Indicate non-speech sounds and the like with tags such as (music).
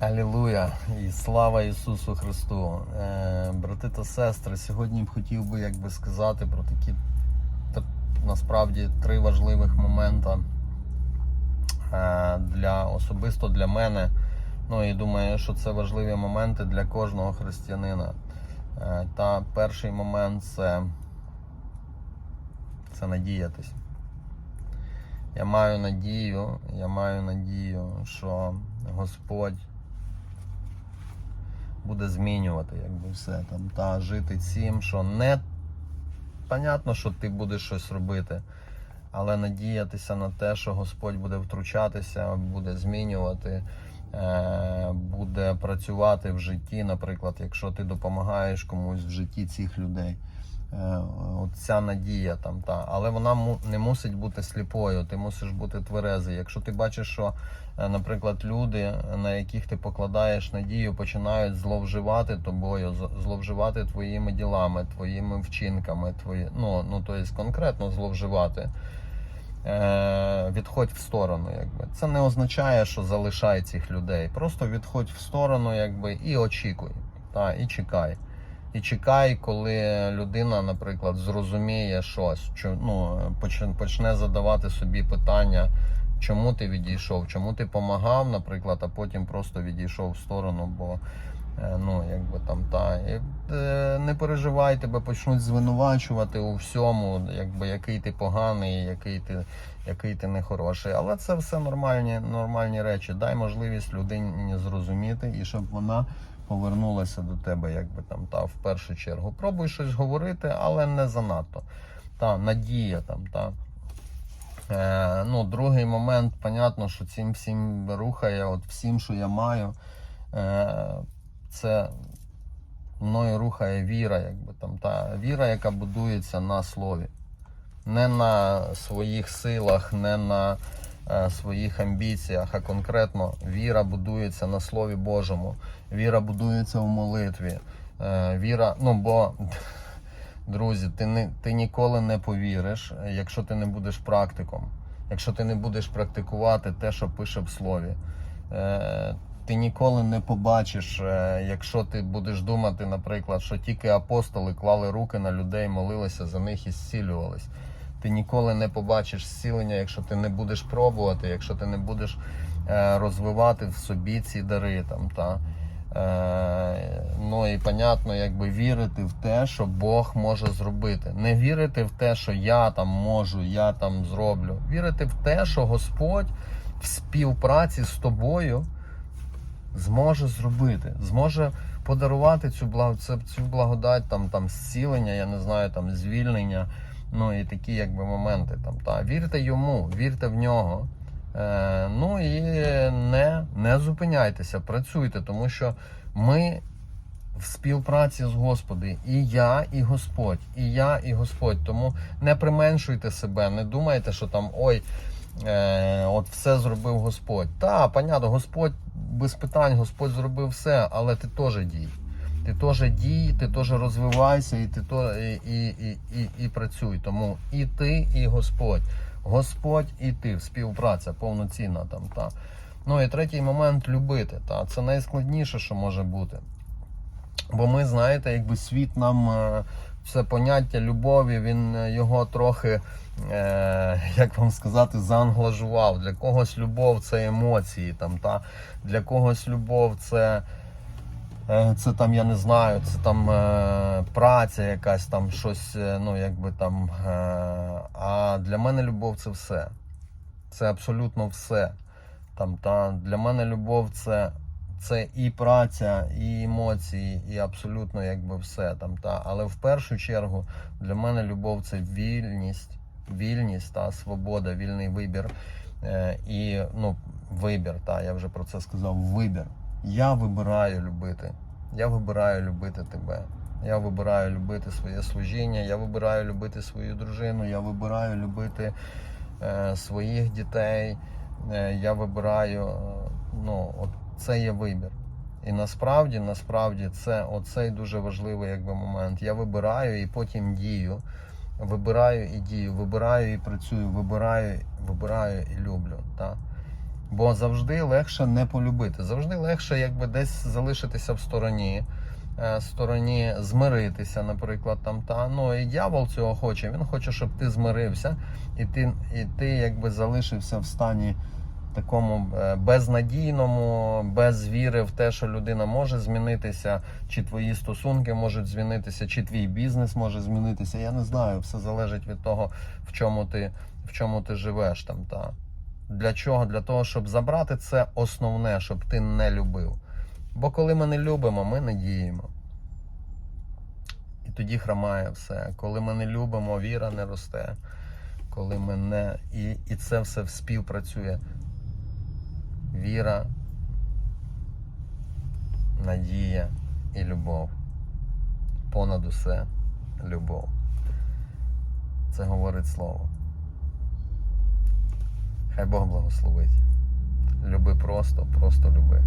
Алілуя і слава Ісусу Христу. Е, брати та сестри, сьогодні б хотів би як би сказати про такі та- насправді три важливих моменти е, для особисто для мене. Ну і думаю, що це важливі моменти для кожного християнина. Е, та перший момент це, це надіятись. Я маю надію, я маю надію, що Господь буде змінювати якби все там та жити цим, що не понятно, що ти будеш щось робити, але надіятися на те, що Господь буде втручатися, буде змінювати, е, буде працювати в житті, наприклад, якщо ти допомагаєш комусь в житті цих людей. Е, ця надія там та, але вона не мусить бути сліпою. Ти мусиш бути тверезий. Якщо ти бачиш, що, е, наприклад, люди, на яких ти покладаєш надію, починають зловживати тобою, зловживати твоїми ділами, твоїми вчинками, твої, ну, ну то є конкретно зловживати. Е, відходь в сторону, якби це не означає, що залишай цих людей. Просто відходь в сторону, якби і очікуй, та і чекай. І чекай, коли людина, наприклад, зрозуміє щось, що ну почне, задавати собі питання, чому ти відійшов, чому ти помагав, наприклад, а потім просто відійшов в сторону, бо е, ну якби там та і, е, не переживай, тебе почнуть звинувачувати у всьому, якби який ти поганий, який ти, який ти нехороший. Але це все нормальні, нормальні речі. Дай можливість людині зрозуміти і щоб вона повернулася до тебе, якби там та в першу чергу. Пробуй щось говорити, але не занадто. Та надія там, та. Е, ну, другий момент, понятно, що цим всім рухає, от всім, що я маю, е, це мною рухає віра, якби там та віра, яка будується на слові. Не на своїх силах, не на своїх амбіціях, а конкретно віра будується на Слові Божому. Віра будується в молитві. Е, віра, ну бо, (laughs) друзі, ти, не, ти ніколи не повіриш, якщо ти не будеш практиком, якщо ти не будеш практикувати те, що пише в слові. Е, ти ніколи не побачиш, е, якщо ти будеш думати, наприклад, що тільки апостоли клали руки на людей, молилися за них і зцілювались. Ти ніколи не побачиш зцілення, якщо ти не будеш пробувати, якщо ти не будеш е, розвивати в собі ці дари. Там, та. Е, ну і понятно, якби вірити в те, що Бог може зробити. Не вірити в те, що я там можу, я там зроблю. Вірити в те, що Господь в співпраці з тобою зможе зробити, зможе подарувати цю цю благодать, там, там зцілення, я не знаю, там звільнення. Ну і такі якби моменти там. Та. Вірте йому, вірте в нього. Е, ну і не, не зупиняйтеся, працюйте, тому що ми в співпраці з Господом. І я, і Господь, і я, і Господь. Тому не применшуйте себе, не думайте, що там ой, е, от все зробив Господь. Та, понятно, Господь без питань, Господь зробив все, але ти теж дій. Ти теж дій, ти теж розвивайся, і ти то і, і, і, і, і працюй. Тому і ти, і Господь. Господь і ти, співпраця повноцінна там. Та. Ну і третій момент любити. Та. Це найскладніше, що може бути. Бо ми, знаєте, якби світ нам це поняття любові, він е, його трохи, е, як вам сказати, заанглажував. Для когось любов це емоції, там, та? для когось любов це. Е, Це там, я не знаю, це там е, праця якась там щось, е, ну якби там. Е, а для мене любов це все. Це абсолютно все. Там, та, для мене любов це, це і праця, і емоції, і абсолютно якби все. Там, та. Але в першу чергу для мене любов це вільність, вільність та свобода, вільний вибір. Е, і ну, вибір, та, я вже про це сказав, вибір. Я вибираю любити. Я вибираю любити тебе. Я вибираю любити своє служіння, я вибираю любити свою дружину, я вибираю любити е, своїх дітей. Е, я вибираю, е, ну, от це є вибір. І насправді, насправді, це оцей дуже важливий якби, момент. Я вибираю і потім дію. Вибираю і дію, вибираю і працюю, вибираю, вибираю і люблю. Та? Бо завжди легше не полюбити. Завжди легше якби десь залишитися в стороні, е, стороні змиритися, наприклад, там та ну і дьявол цього хоче. Він хоче, щоб ти змирився, і ти, і ти якби залишився в стані такому е, безнадійному, без віри в те, що людина може змінитися, чи твої стосунки можуть змінитися, чи твій бізнес може змінитися. Я не знаю, все залежить від того, в чому ти, в чому ти живеш там. Та. Для чого? Для того, щоб забрати це основне, щоб ти не любив. Бо коли ми не любимо, ми не діємо. І тоді хромає все. Коли ми не любимо, віра не росте. Коли ми не. І, і це все співпрацює. Віра, надія і любов. Понад усе любов. Це говорить слово. Хай Бог благословить. Люби просто, просто люби.